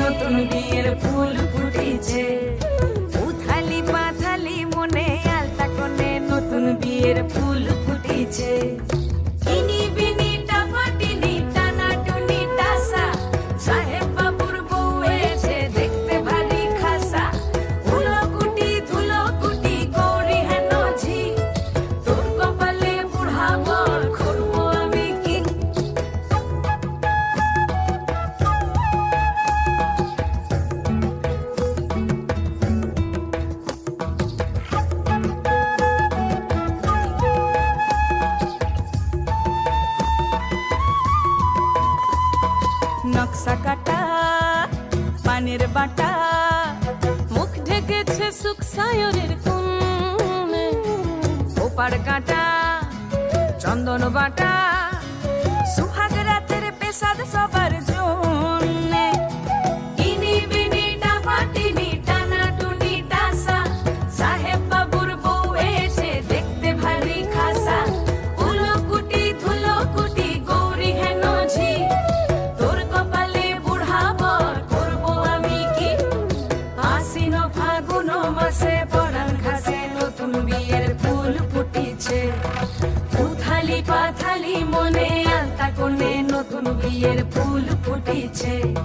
নতুন বিয়ের ফুল ফুটেছে। উথালি পাথালি মনে আলতা কোণে নতুন বিয়ের ফুল ফুটেছে। নকশা কাটা পানের বাটা মুখ ঢেকেছে সুখ সায়রের কোণে ওপার কাটা চন্দন বাটা মাসে পরাণ ঘাসে নতুন বিয়ের ফুল ফুটিছে। উথালি পাথালি মনে আলতা কোণে নতুন বিয়ের ফুল ফুটিছে।